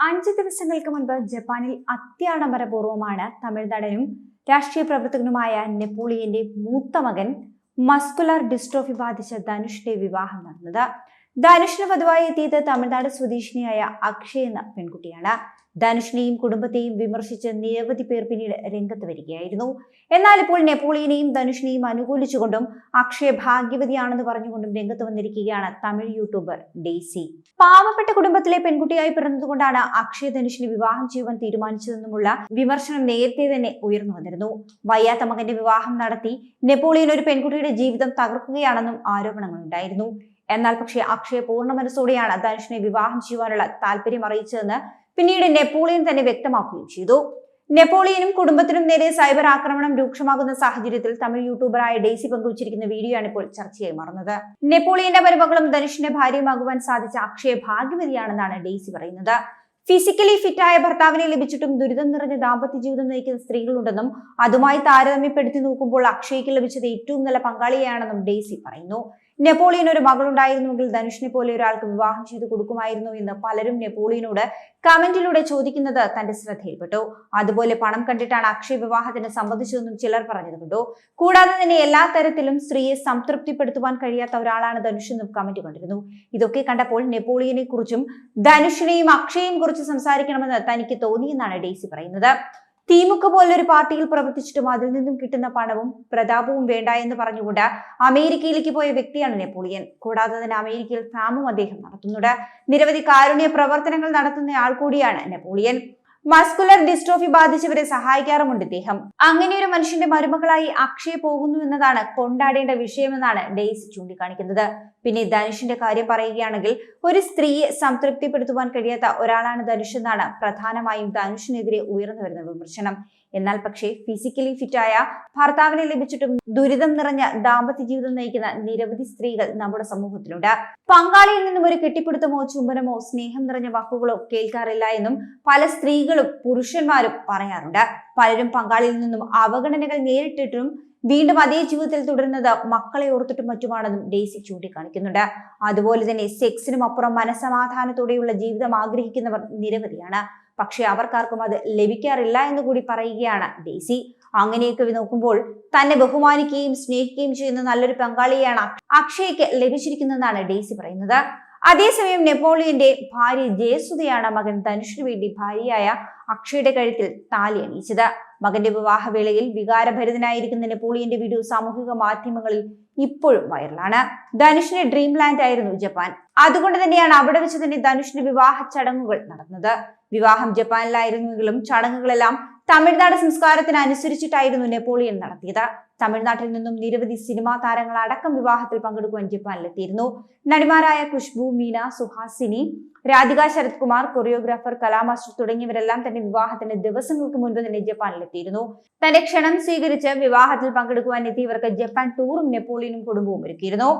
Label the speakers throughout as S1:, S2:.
S1: അഞ്ച് ദിവസങ്ങൾക്ക് മുൻപ് ജപ്പാനിൽ അത്യാഡംബരപൂർവമാണ് തമിഴ് നടനും രാഷ്ട്രീയ പ്രവർത്തകനുമായ നെപ്പോളിയന്റെ മൂത്ത മകൻ മസ്കുലർ ഡിസ്ട്രോഫി ബാധിച്ച ധനുഷിന്റെ വിവാഹം നടന്നത്. ധനുഷിന് വധുവായി എത്തിയത് തമിഴ്നാട് സ്വദേശിനിയായ അക്ഷയ് എന്ന പെൺകുട്ടിയാണ്. ധനുഷിനെയും കുടുംബത്തെയും വിമർശിച്ച് നിരവധി പേർ പിന്നീട് രംഗത്ത് വരികയായിരുന്നു. എന്നാൽ ഇപ്പോൾ നെപ്പോളിയനെയും ധനുഷിനെയും അനുകൂലിച്ചുകൊണ്ടും അക്ഷയ ഭാഗ്യവതിയാണെന്ന് പറഞ്ഞുകൊണ്ടും രംഗത്ത് വന്നിരിക്കുകയാണ് തമിഴ് യൂട്യൂബർ ഡെയ്സി. പാവപ്പെട്ട കുടുംബത്തിലെ പെൺകുട്ടിയായി പിറന്നതുകൊണ്ടാണ് അക്ഷയ ധനുഷിനെ വിവാഹം ചെയ്യുവാൻ തീരുമാനിച്ചതെന്നുമുള്ള വിമർശനം നേരത്തെ തന്നെ ഉയർന്നു വന്നിരുന്നു. വയ്യാത്ത മകന്റെ വിവാഹം നടത്തി നെപ്പോളിയൻ ഒരു പെൺകുട്ടിയുടെ ജീവിതം തകർക്കുകയാണെന്നും ആരോപണങ്ങളുണ്ടായിരുന്നു. എന്നാൽ പക്ഷേ അക്ഷയ പൂർണ മനസ്സോടെയാണ് ധനുഷിനെ വിവാഹം ചെയ്യുവാനുള്ള താല്പര്യം അറിയിച്ചതെന്ന് പിന്നീട് നെപ്പോളിയൻ തന്നെ വ്യക്തമാക്കുകയും ചെയ്തു. നെപ്പോളിയനും കുടുംബത്തിനും നേരെ സൈബർ ആക്രമണം രൂക്ഷമാകുന്ന സാഹചര്യത്തിൽ തമിഴ് യൂട്യൂബറായ ഡെയ്സി പങ്കുവച്ചിരിക്കുന്ന വീഡിയോ ആണ് ഇപ്പോൾ ചർച്ചയായി മാറുന്നത്. നെപ്പോളിയന്റെ മരുമകളും ധനുഷിന്റെ ഭാര്യയുമാകുവാൻ സാധിച്ച അക്ഷയ ഭാഗ്യവതിയാണെന്നാണ് ഡെയ്സി പറയുന്നത്. ഫിസിക്കലി ഫിറ്റായ ഭർത്താവിനെ ലഭിച്ചിട്ടും ദുരിതം നിറഞ്ഞ ദാമ്പത്യ ജീവിതം നയിക്കുന്ന സ്ത്രീകളുണ്ടെന്നും അതുമായി താരതമ്യപ്പെടുത്തി നോക്കുമ്പോൾ അക്ഷയ്ക്ക് ലഭിച്ചത് ഏറ്റവും നല്ല പങ്കാളിയാണെന്നും ഡെയ്സി പറയുന്നു. നെപ്പോളിയൻ ഒരു മകളുണ്ടായിരുന്നുവെങ്കിൽ ധനുഷിനെ പോലെ ഒരാൾക്ക് വിവാഹം ചെയ്തു കൊടുക്കുമായിരുന്നു എന്ന് പലരും നെപ്പോളിയനോട് കമന്റിലൂടെ ചോദിക്കുന്നത് തന്റെ ശ്രദ്ധയിൽപ്പെട്ടു. അതുപോലെ പണം കണ്ടിട്ടാണ് അക്ഷയ് വിവാഹത്തിന് സംബന്ധിച്ചതെന്നും ചിലർ പറഞ്ഞത് കണ്ടു. കൂടാതെ തന്നെ എല്ലാ തരത്തിലും സ്ത്രീയെ സംതൃപ്തിപ്പെടുത്തുവാൻ കഴിയാത്ത ഒരാളാണ് ധനുഷ് എന്നും കമന്റ് കണ്ടിരുന്നു. ഇതൊക്കെ കണ്ടപ്പോൾ നെപ്പോളിയനെ കുറിച്ചും ധനുഷിനെയും അക്ഷയെയും കുറിച്ച് സംസാരിക്കണമെന്ന് തനിക്ക് തോന്നിയെന്നാണ് ഡേസി പറയുന്നത്. തീമുക്ക് പോലൊരു പാർട്ടിയിൽ പ്രവർത്തിച്ചിട്ടും അതിൽ നിന്നും കിട്ടുന്ന പണവും പ്രതാപവും വേണ്ട എന്ന് പറഞ്ഞുകൊണ്ട് അമേരിക്കയിലേക്ക് പോയ വ്യക്തിയാണ് നെപ്പോളിയൻ. കൂടാതെ തന്നെ അമേരിക്കയിൽ ഫാമും അദ്ദേഹം നടത്തുന്നുണ്ട്. നിരവധി കാരുണ്യ പ്രവർത്തനങ്ങൾ നടത്തുന്ന ആൾ കൂടിയാണ് നെപ്പോളിയൻ. മസ്കുലർ ഡിസ്ട്രോഫി ബാധിച്ചവരെ സഹായിക്കാറുമുണ്ട് ഇദ്ദേഹം. അങ്ങനെ ഒരു മനുഷ്യന്റെ മരുമകളായി അക്ഷയ പോകുന്നു എന്നതാണ് കൊണ്ടാടേണ്ട വിഷയമെന്നാണ് ഡെയ്സ് ചൂണ്ടിക്കാണിക്കുന്നത്. പിന്നെ ധനുഷിന്റെ കാര്യം പറയുകയാണെങ്കിൽ ഒരു സ്ത്രീയെ സംതൃപ്തിപ്പെടുത്തുവാൻ കഴിയാത്ത ഒരാളാണ് ധനുഷ് എന്നാണ് പ്രധാനമായും ധനുഷിനെതിരെ ഉയർന്നു വരുന്ന വിമർശനം. എന്നാൽ പക്ഷേ ഫിസിക്കലി ഫിറ്റായ ഭർത്താവിനെ ലഭിച്ചിട്ടും ദുരിതം നിറഞ്ഞ ദാമ്പത്യ ജീവിതം നയിക്കുന്ന നിരവധി സ്ത്രീകൾ നമ്മുടെ സമൂഹത്തിലുണ്ട്. പങ്കാളിയിൽ നിന്നും ഒരു കെട്ടിപ്പിടുത്തമോ ചുംബനമോ സ്നേഹം നിറഞ്ഞ വാക്കുകളോ കേൾക്കാറില്ല എന്നും പല സ്ത്രീകളും പുരുഷന്മാരും പറയാറുണ്ട്. പലരും പങ്കാളിയിൽ നിന്നും അവഗണനകൾ നേരിട്ടിട്ടും വീണ്ടും അതേ ജീവിതത്തിൽ തുടരുന്നത് മക്കളെ ഓർത്തിട്ടും മറ്റുമാണെന്നും ഡേസി ചൂണ്ടിക്കാണിക്കുന്നുണ്ട്. അതുപോലെ തന്നെ സെക്സിനും അപ്പുറം മനസമാധാനത്തോടെയുള്ള ജീവിതം ആഗ്രഹിക്കുന്നവർ നിരവധിയാണ്. പക്ഷെ അവർക്കാർക്കും അത് ലഭിക്കാറില്ല എന്ന് കൂടി പറയുകയാണ് ഡേസി അങ്ങനെയൊക്കെ നോക്കുമ്പോൾ തന്നെ ബഹുമാനിക്കുകയും സ്നേഹിക്കുകയും ചെയ്യുന്ന നല്ലൊരു പങ്കാളിയാണ് അക്ഷയ്ക്ക് ലഭിച്ചിരിക്കുന്നതെന്നാണ് ഡേസി പറയുന്നത്. അതേസമയം നെപ്പോളിയന്റെ ഭാര്യ ജയസുധയാണ് മകൻ ധനുഷിന് വേണ്ടി ഭാര്യയായ അക്ഷയുടെ കഴുത്തിൽ താലി അണിയിച്ചത്. മകന്റെ വിവാഹവേളയിൽ വികാരഭരിതനായിരിക്കുന്ന നെപ്പോളിയന്റെ വീഡിയോ സാമൂഹിക മാധ്യമങ്ങളിൽ ഇപ്പോഴും വൈറലാണ്. ധനുഷിന്റെ ഡ്രീം ലാൻഡ് ആയിരുന്നു ജപ്പാൻ. അതുകൊണ്ട് തന്നെയാണ് അവിടെ വെച്ച് തന്നെ ധനുഷിന്റെ വിവാഹ ചടങ്ങുകൾ നടന്നത്. വിവാഹം ജപ്പാനിലായിരുന്നെങ്കിലും ചടങ്ങുകളെല്ലാം തമിഴ്നാട് സംസ്കാരത്തിന് അനുസരിച്ചിട്ടായിരുന്നു നെപ്പോളിയൻ നടത്തിയത്. തമിഴ്നാട്ടിൽ നിന്നും നിരവധി സിനിമാ താരങ്ങൾ അടക്കം വിവാഹത്തിൽ പങ്കെടുക്കുവാൻ ജപ്പാനിലെത്തിയിരുന്നു. നടിമാരായ ഖുഷ്ബു മീന സുഹാസിനി രാധിക ശരത് കുമാർ കൊറിയോഗ്രാഫർ കലാമാസ്റ്റർ തുടങ്ങിയവരെല്ലാം തന്നെ വിവാഹത്തിന്റെ ദിവസങ്ങൾക്ക് മുൻപ് തന്നെ ജപ്പാനിലെത്തിയിരുന്നു. തന്റെ ക്ഷണം സ്വീകരിച്ച് വിവാഹത്തിൽ പങ്കെടുക്കുവാൻ എത്തിയവർക്ക് ജപ്പാൻ ടൂറും നെപ്പോളിയനും കുടുംബവും ഒരുക്കിയിരുന്നു.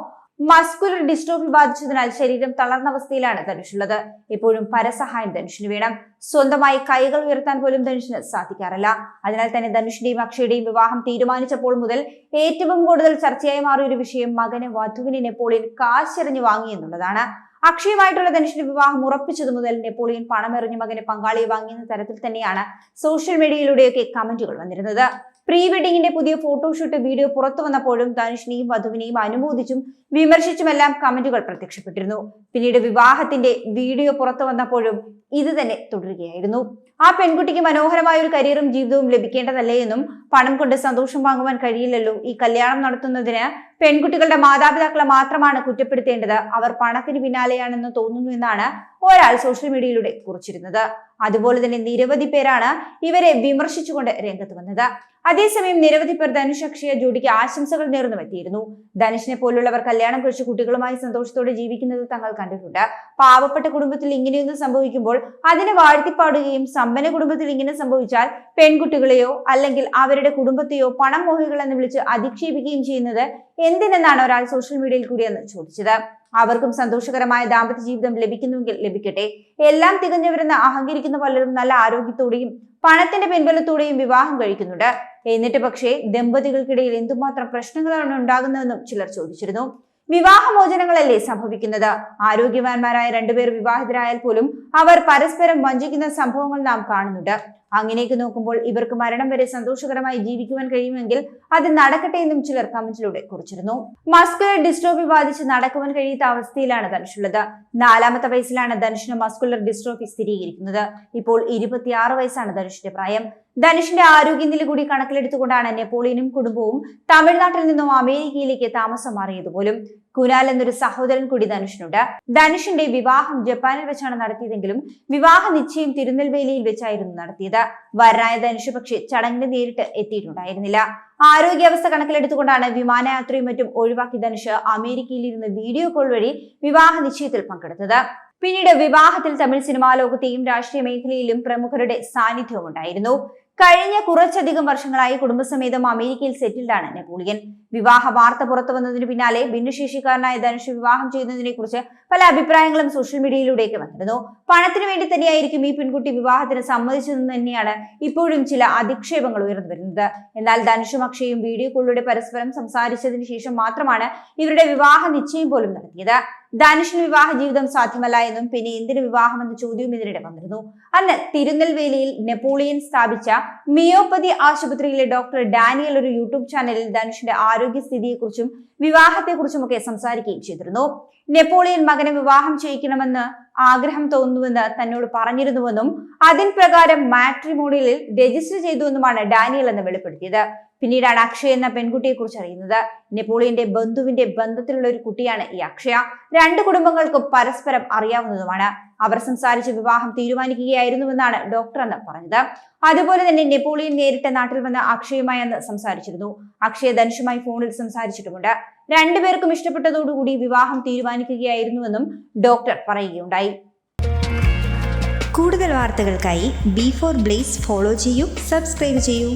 S1: മസ്കുലർ ഡിസ്ട്രോഫി ബാധിച്ചതിനാൽ ശരീരം തളർന്ന അവസ്ഥയിലാണ് ധനുഷുള്ളത് എപ്പോഴും പരസഹായം ധനുഷിന് വേണം. സ്വന്തമായി കൈകൾ ഉയർത്താൻ പോലും ധനുഷിന് സാധിക്കാറില്ല. അതിനാൽ തന്നെ ധനുഷിന്റെയും അക്ഷയുടെയും വിവാഹം തീരുമാനിച്ചപ്പോൾ മുതൽ ഏറ്റവും കൂടുതൽ ചർച്ചയായി മാറിയ ഒരു വിഷയം മകന് വധുവിനെ നെപ്പോളിയൻ കാശെറിഞ്ഞു വാങ്ങി എന്നുള്ളതാണ്. അക്ഷയമായിട്ടുള്ള ധനുഷിന്റെ വിവാഹം ഉറപ്പിച്ചതു മുതൽ നെപ്പോളിയൻ പണമെറിഞ്ഞ് മകനെ പങ്കാളിയെ വാങ്ങിയെന്ന തരത്തിൽ തന്നെയാണ് സോഷ്യൽ മീഡിയയിലൂടെയൊക്കെ കമന്റുകൾ വന്നിരുന്നത്. പ്രീ വെഡിങ്ങിന്റെ പുതിയ ഫോട്ടോഷൂട്ട് വീഡിയോ പുറത്തു വന്നപ്പോഴും ധനുഷിനെയും വധുവിനെയും അനുമോദിച്ചും വിമർശിച്ചുമെല്ലാം കമന്റുകൾ പ്രത്യക്ഷപ്പെട്ടിരുന്നു. പിന്നീട് വിവാഹത്തിന്റെ വീഡിയോ പുറത്തു വന്നപ്പോഴും ഇത് തന്നെ തുടരുകയായിരുന്നു. ആ പെൺകുട്ടിക്ക് മനോഹരമായ ഒരു കരിയറും ജീവിതവും ലഭിക്കേണ്ടതല്ലേ എന്നും പണം കൊണ്ട് സന്തോഷം വാങ്ങുവാൻ കഴിയില്ലല്ലോ ഈ കല്യാണം നടത്തുന്നതിന് പെൺകുട്ടികളുടെ മാതാപിതാക്കളെ മാത്രമാണ് കുറ്റപ്പെടുത്തേണ്ടത്. അവർ പണത്തിന് പിന്നാലെയാണെന്ന് തോന്നുന്നു എന്നാണ് ഒരാൾ സോഷ്യൽ മീഡിയയിലൂടെ കുറിച്ചിരുന്നത്. അതുപോലെ തന്നെ നിരവധി പേരാണ് ഇവരെ വിമർശിച്ചുകൊണ്ട് രംഗത്ത് വന്നത്. അതേസമയം നിരവധി പേർ ധനുഷ് അക്ഷയ ജോഡിക്ക് ആശംസകൾ നേർന്നു എത്തിയിരുന്നു. ധനുഷിനെ പോലുള്ളവർ കല്യാണം കഴിച്ച കുട്ടികളുമായി സന്തോഷത്തോടെ ജീവിക്കുന്നത് തങ്ങൾ കണ്ടിട്ടുണ്ട്. പാവപ്പെട്ട കുടുംബത്തിൽ ഇങ്ങനെയൊന്നും സംഭവിക്കുമ്പോൾ അതിനെ വാഴ്ത്തിപ്പാടുകയും സമ്പന്ന കുടുംബത്തിൽ ഇങ്ങനെ സംഭവിച്ചാൽ പെൺകുട്ടികളെയോ അല്ലെങ്കിൽ അവരുടെ കുടുംബത്തെയോ പണം മോഹികൾ എന്ന് വിളിച്ച് അധിക്ഷേപിക്കുകയും ചെയ്യുന്നത് എന്തിനെന്നാണ് ഒരാൾ സോഷ്യൽ മീഡിയയിൽ കൂടി എന്ന് ചോദിച്ചത്? അവർക്കും സന്തോഷകരമായ ദാമ്പത്യ ജീവിതം ലഭിക്കുന്നുവെങ്കിൽ ലഭിക്കട്ടെ. എല്ലാം തികഞ്ഞവരെന്ന് അഹങ്കരിക്കുന്ന പലരും നല്ല ആരോഗ്യത്തോടെയും പണത്തിന്റെ പിൻബലത്തോടെയും വിവാഹം കഴിക്കുന്നുണ്ട്. എന്നിട്ട് പക്ഷേ ദമ്പതികൾക്കിടയിൽ എന്തുമാത്രം പ്രശ്നങ്ങളാണ് ഉണ്ടാകുന്നതെന്നും ചിലർ ചോദിച്ചിരുന്നു. വിവാഹമോചനങ്ങളല്ലേ സംഭവിക്കുന്നത്? ആരോഗ്യവാന്മാരായ രണ്ടുപേർ വിവാഹിതരായാൽ പോലും അവർ പരസ്പരം വഞ്ചിക്കുന്ന സംഭവങ്ങൾ നാം കാണുന്നുണ്ട്. അങ്ങനെയൊക്കെ നോക്കുമ്പോൾ ഇവർക്ക് മരണം വരെ സന്തോഷകരമായി ജീവിക്കുവാൻ കഴിയുമെങ്കിൽ അത് നടക്കട്ടെ എന്നും ചിലർ കമന്റിലൂടെ കുറിച്ചിരുന്നു. മസ്കുലർ ഡിസ്ട്രോഫി ബാധിച്ച് നടക്കുവാൻ കഴിയാത്ത അവസ്ഥയിലാണ് ധനുഷുള്ളത് നാലാമത്തെ വയസ്സിലാണ് ധനുഷിന് മസ്കുലർ ഡിസ്ട്രോഫി സ്ഥിരീകരിക്കുന്നത്. ഇപ്പോൾ ഇരുപത്തിയാറ് വയസ്സാണ് ധനുഷിന്റെ പ്രായം. ധനുഷിന്റെ ആരോഗ്യനില കൂടി കണക്കിലെടുത്തുകൊണ്ടാണ് നെപ്പോളിയനും കുടുംബവും തമിഴ്നാട്ടിൽ നിന്നും അമേരിക്കയിലേക്ക് താമസം മാറിയത് പോലും കുനാൽ എന്നൊരു സഹോദരൻ കൂടി ധനുഷിനുണ്ട്. ധനുഷിന്റെ വിവാഹം ജപ്പാനിൽ വെച്ചാണ് നടത്തിയതെങ്കിലും വിവാഹ നിശ്ചയം തിരുനെൽവേലിയിൽ വെച്ചായിരുന്നു നടത്തിയത്. വരനായ ധനുഷ് പക്ഷേ ചടങ്ങിന് നേരിട്ട് എത്തിയിട്ടുണ്ടായിരുന്നില്ല. ആരോഗ്യാവസ്ഥ കണക്കിലെടുത്തുകൊണ്ടാണ് വിമാനയാത്രയും മറ്റും ഒഴിവാക്കി ധനുഷ് അമേരിക്കയിൽ ഇരുന്ന് വീഡിയോ കോൾ വഴി വിവാഹ നിശ്ചയത്തിൽ പങ്കെടുത്തത്. പിന്നീട് വിവാഹത്തിൽ തമിഴ് സിനിമാ ലോകത്തെയും രാഷ്ട്രീയ മേഖലയിലും പ്രമുഖരുടെ സാന്നിധ്യവും ഉണ്ടായിരുന്നു. കഴിഞ്ഞ കുറച്ചധികം വർഷങ്ങളായി കുടുംബസമേതം അമേരിക്കയിൽ സെറ്റിൽഡാണ് നെപ്പോളിയൻ. വിവാഹ വാർത്ത പുറത്തു വന്നതിന് പിന്നാലെ ഭിന്നശേഷിക്കാരനായ ധനുഷ് വിവാഹം ചെയ്യുന്നതിനെ കുറിച്ച് പല അഭിപ്രായങ്ങളും സോഷ്യൽ മീഡിയയിലൂടെയൊക്കെ വന്നിരുന്നു. പണത്തിന് വേണ്ടി തന്നെയായിരിക്കും ഈ പെൺകുട്ടി വിവാഹത്തിന് സമ്മതിച്ചതെന്ന് തന്നെയാണ് ഇപ്പോഴും ചില അധിക്ഷേപങ്ങൾ ഉയർന്നു വരുന്നത്. എന്നാൽ ധനുഷും അക്ഷയും വീഡിയോ കോളിലൂടെ പരസ്പരം സംസാരിച്ചതിന് ശേഷം മാത്രമാണ് ഇവരുടെ വിവാഹ നിശ്ചയം പോലും നടത്തിയത്. ധനുഷിന് വിവാഹ ജീവിതം സാധ്യമല്ല എന്നും പിന്നെ എന്തിന് വിവാഹം എന്ന ചോദ്യവും ഇതിനിടെ വന്നിരുന്നു. അന്ന് തിരുനെൽവേലിയിൽ നെപ്പോളിയൻ സ്ഥാപിച്ച മിയോപ്പതി ആശുപത്രിയിലെ ഡോക്ടർ ഡാനിയൽ ഒരു യൂട്യൂബ് ചാനലിൽ ധനുഷിന്റെ ആരോഗ്യസ്ഥിതിയെക്കുറിച്ചും വിവാഹത്തെക്കുറിച്ചും ഒക്കെ സംസാരിക്കുകയും ചെയ്തിരുന്നു. നെപ്പോളിയൻ മകനെ വിവാഹം ചെയ്യിക്കണമെന്ന് ആഗ്രഹം തോന്നുന്നുവെന്ന് തന്നോട് പറഞ്ഞിരുന്നുവെന്നും അതിൻ പ്രകാരം മാട്രിമോണിയലിൽ രജിസ്റ്റർ ചെയ്തുവെന്നുമാണ് ഡാനിയൽ എന്ന് വെളിപ്പെടുത്തിയത്. പിന്നീടാണ് അക്ഷയ എന്ന പെൺകുട്ടിയെ കുറിച്ച് അറിയുന്നത്. നെപ്പോളിയന്റെ ബന്ധുവിന്റെ ബന്ധത്തിലുള്ള ഒരു കുട്ടിയാണ് ഈ അക്ഷയ. രണ്ട് കുടുംബങ്ങൾക്കും പരസ്പരം അറിയാവുന്നതുമാണ്. അവർ സംസാരിച്ച് വിവാഹം തീരുമാനിക്കുകയായിരുന്നുവെന്നാണ് ഡോക്ടർ എന്ന് പറഞ്ഞത്. അതുപോലെ തന്നെ നെപ്പോളിയൻ നേരിട്ട് നാട്ടിൽ വന്ന് അക്ഷയുമായി അന്ന് സംസാരിച്ചിരുന്നു. അക്ഷയ ധനുഷുമായി ഫോണിൽ സംസാരിച്ചിട്ടുമുണ്ട്. രണ്ടുപേർക്കും ഇഷ്ടപ്പെട്ടതോടുകൂടി വിവാഹം തീരുമാനിക്കുകയായിരുന്നുവെന്നും ഡോക്ടർ പറയുകയുണ്ടായി.
S2: കൂടുതൽ വാർത്തകൾക്കായി ബി ഫോർ ബ്ലേസ് ഫോളോ ചെയ്യൂ സബ്സ്ക്രൈബ് ചെയ്യൂ.